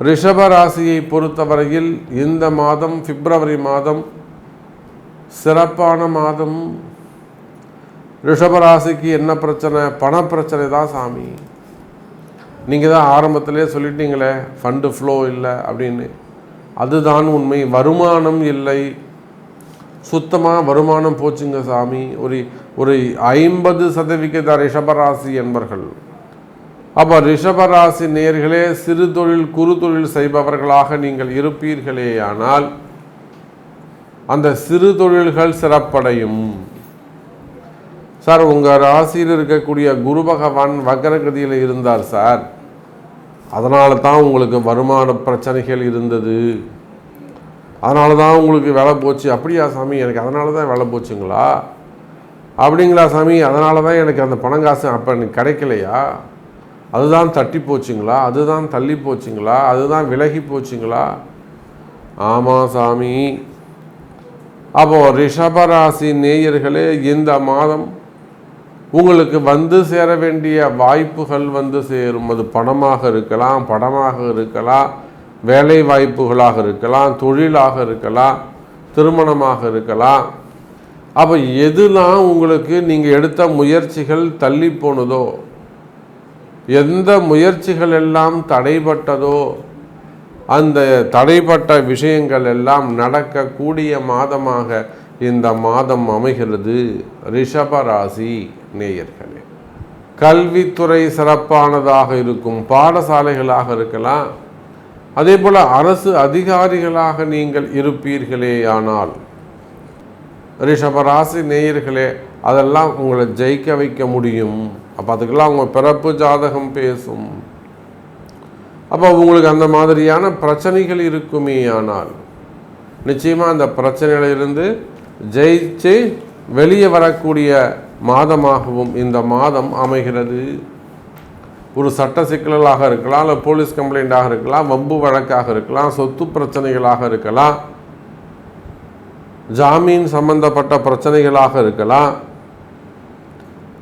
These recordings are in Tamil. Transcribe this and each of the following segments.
ரிஷபராசியை பொறுத்தவரையில் இந்த மாதம் பிப்ரவரி மாதம் சிறப்பான மாதம். ரிஷபராசிக்கு என்ன பிரச்சனை? பண பிரச்சனை தான் சாமி. நீங்கள் தான் ஆரம்பத்திலே சொல்லிட்டீங்களே ஃபண்டு ஃப்ளோ இல்லை அப்படின்னு. அதுதான் உண்மை. வருமானம் இல்லை. சுத்தமாக வருமானம் போச்சுங்க சாமி. ஒரு ஒரு ஐம்பது சதவிகித ரிஷபராசி என்பர்கள். அப்போ ரிஷபராசி நேர்களே சிறு தொழில் குறு தொழில் செய்பவர்களாக நீங்கள் இருப்பீர்களேயானால் அந்த சிறு தொழில்கள் சிறப்படையும். சார் உங்கள் ராசியில் இருக்கக்கூடிய குரு பகவான் வக்கரகதியில் இருந்தார் சார். அதனால தான் உங்களுக்கு வருமான பிரச்சனைகள் இருந்தது. அதனால தான் உங்களுக்கு வேலை போச்சு. அப்படியா சாமி? எனக்கு அதனால தான் வேலை போச்சுங்களா? அப்படிங்களா சாமி? அதனால தான் எனக்கு அந்த பணம் காசு அப்போ எனக்கு கிடைக்கலையா? அதுதான் தட்டி போச்சுங்களா அதுதான் தள்ளி போச்சுங்களா அதுதான் விலகி போச்சுங்களா ஆமாம் சாமி. அப்போ ரிஷபராசி நேயர்களே இந்த மாதம் உங்களுக்கு வந்து சேர வேண்டிய வாய்ப்புகள் வந்து சேரும். அது பணமாக இருக்கலாம் படமாக இருக்கலாம் வேலை வாய்ப்புகளாக இருக்கலாம் தொழிலாக இருக்கலாம் திருமணமாக இருக்கலாம். அப்போ எதுலாம் உங்களுக்கு நீங்கள் எடுத்த முயற்சிகள் தள்ளி போனதோ எந்த முயற்சிகள் எல்லாம் தடைபட்டதோ அந்த தடைப்பட்ட விஷயங்கள் எல்லாம் நடக்கக்கூடிய மாதமாக இந்த மாதம் அமைகிறது ரிஷபராசி நேயர்களே. கல்வித்துறை சிறப்பானதாக இருக்கும் பாடசாலைகளாக இருக்கலாம். அதே போல் அரசு அதிகாரிகளாக நீங்கள் இருப்பீர்களேயானால் ரிஷபராசி நேயர்களே அதெல்லாம் உங்களை ஜெயிக்க வைக்க முடியும். அப்போ அதுக்கெல்லாம் அவங்க பிறப்பு ஜாதகம் பேசும். அப்போ உங்களுக்கு அந்த மாதிரியான பிரச்சனைகள் இருக்குமே ஆனால் நிச்சயமாக அந்த பிரச்சனைகளிலிருந்து ஜெயிச்சு வெளியே வரக்கூடிய மாதமாகவும் இந்த மாதம் அமைகிறது. ஒரு சட்ட சிக்கல்களாக இருக்கலாம் இல்லை போலீஸ் கம்ப்ளைண்ட்டாக இருக்கலாம் வம்பு வழக்காக இருக்கலாம் சொத்து பிரச்சனைகளாக இருக்கலாம் ஜாமீன் சம்பந்தப்பட்ட பிரச்சனைகளாக இருக்கலாம்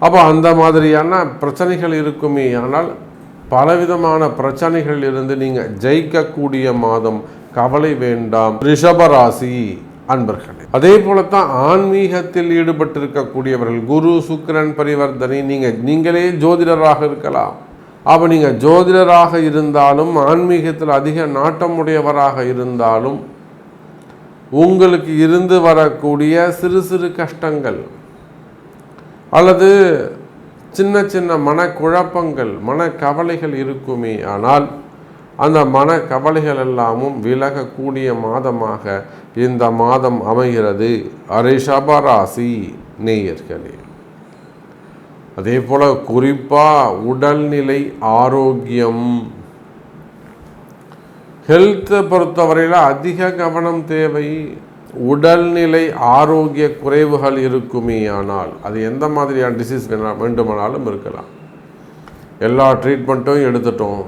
அப்போ அந்த மாதிரியான பிரச்சனைகள் இருக்குமே. ஆனால் பலவிதமான பிரச்சனைகள் இருந்து நீங்கள் ஜெயிக்கக்கூடிய மாதம் கவலை வேண்டாம். ரிஷபராசி அன்பர்களே அதே போலத்தான் ஆன்மீகத்தில் ஈடுபட்டிருக்கக்கூடியவர்கள் குரு சுக்கிரன் பரிவர்த்தனை நீங்கள் நீங்களே ஜோதிடராக இருக்கலாம். அப்போ நீங்கள் ஜோதிடராக இருந்தாலும் ஆன்மீகத்தில் அதிக நாட்டம் உடையவராக இருந்தாலும் உங்களுக்கு இருந்து வரக்கூடிய சிறு சிறு கஷ்டங்கள் அல்லது சின்ன சின்ன மனக்குழப்பங்கள் மனக்கவலைகள் இருக்குமே ஆனால் அந்த மனக்கவலைகள் எல்லாமும் விலகக்கூடிய மாதமாக இந்த மாதம் அமைகிறது. அரிஷபராசி நேயர்களே. அதே போல் குறிப்பாக உடல்நிலை ஆரோக்கியம். ஹெல்த்தை பொறுத்தவரையில் அதிக கவனம் தேவை. உடல்நிலை ஆரோக்கிய குறைவுகள் இருக்குமே ஆனால் அது எந்த மாதிரியான டிசீஸ் வேணா வேண்டுமானாலும் இருக்கலாம். எல்லா ட்ரீட்மெண்ட்டும் எடுத்துட்டோம்.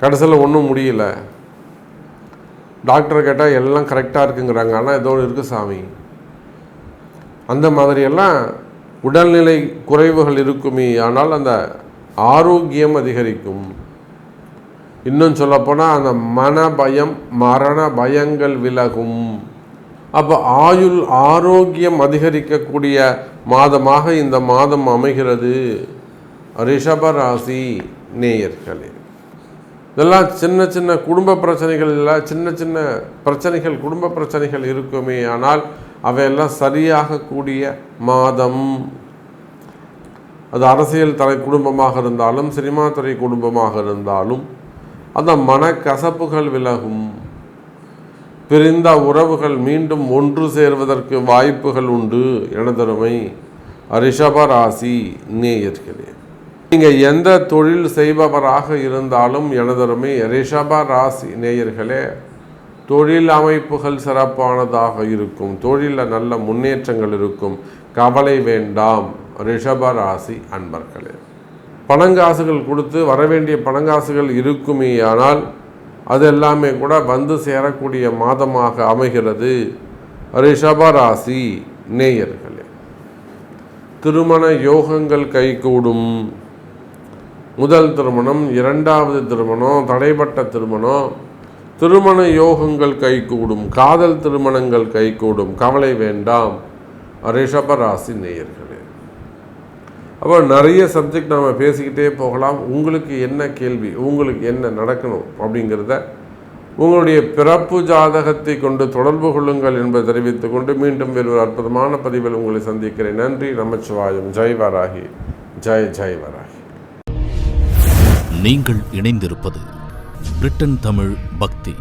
கடைசியில் ஒன்றும் முடியல. டாக்டரை கேட்டால் எல்லாம் கரெக்டாக இருக்குங்கிறாங்க. ஆனால் ஏதோ ஒன்று இருக்குது சாமி. அந்த மாதிரியெல்லாம் உடல்நிலை குறைவுகள் இருக்குமே. ஆனால் அந்த ஆரோக்கியம் அதிகரிக்கும். இன்னும் சொல்லப்போனால் அந்த மன பயம் மரண பயங்கள் விலகும். அப்போ ஆயுள் ஆரோக்கியம் அதிகரிக்கக்கூடிய மாதமாக இந்த மாதம் அமைகிறது. ரிஷபராசி நேயர்களே இதெல்லாம் சின்ன சின்ன குடும்ப பிரச்சனைகள் இல்லை சின்ன சின்ன பிரச்சனைகள் குடும்ப பிரச்சனைகள் இருக்குமே ஆனால் அவையெல்லாம் சரியாகக்கூடிய மாதம். அது அரசியல் தலை குடும்பமாக இருந்தாலும் சினிமா துறை குடும்பமாக இருந்தாலும் அந்த மனக்கசப்புகள் விலகும். பிரிந்த உறவுகள் மீண்டும் ஒன்று சேர்வதற்கு வாய்ப்புகள் உண்டு எனதருமை ரிஷபராசி நேயர்களே. நீங்கள் எந்த தொழில் செய்பவராக இருந்தாலும் எனதருமை ரிஷப ராசி நேயர்களே தொழில் அமைப்புகள் சிறப்பானதாக இருக்கும் தொழிலில் நல்ல முன்னேற்றங்கள் இருக்கும். கவலை வேண்டாம் ரிஷப ராசி அன்பர்களே. பணங்காசுகள் கொடுத்து வரவேண்டிய பணங்காசுகள் இருக்குமே ஆனால் அது எல்லாமே கூட வந்து சேரக்கூடிய மாதமாக அமைகிறது. ரிஷபராசி நேயர்களே திருமண யோகங்கள் கைகூடும். முதல் திருமணம் இரண்டாவது திருமணம் தடைப்பட்ட திருமணம் திருமண யோகங்கள் கைகூடும் காதல் திருமணங்கள் கைகூடும். கவலை வேண்டாம். ரிஷபராசி நேயர்கள் அப்போ நிறைய சப்ஜெக்ட் நாம் பேசிக்கிட்டே போகலாம். உங்களுக்கு என்ன கேள்வி? உங்களுக்கு என்ன நடக்கணும்? அப்படிங்கிறத உங்களுடைய பிறப்பு ஜாதகத்தை கொண்டு தொடர்பு கொள்ளுங்கள் என்பதை தெரிவித்துக் கொண்டு மீண்டும் வேறு ஒரு அற்புதமான பதிவில் உங்களை சந்திக்கிறேன். நன்றி. நமச்சிவாயம். ஜெய் வராகி. ஜெய் ஜெய் வராகி. நீங்கள் இணைந்திருப்பது பிரிட்டன் தமிழ் பக்தி.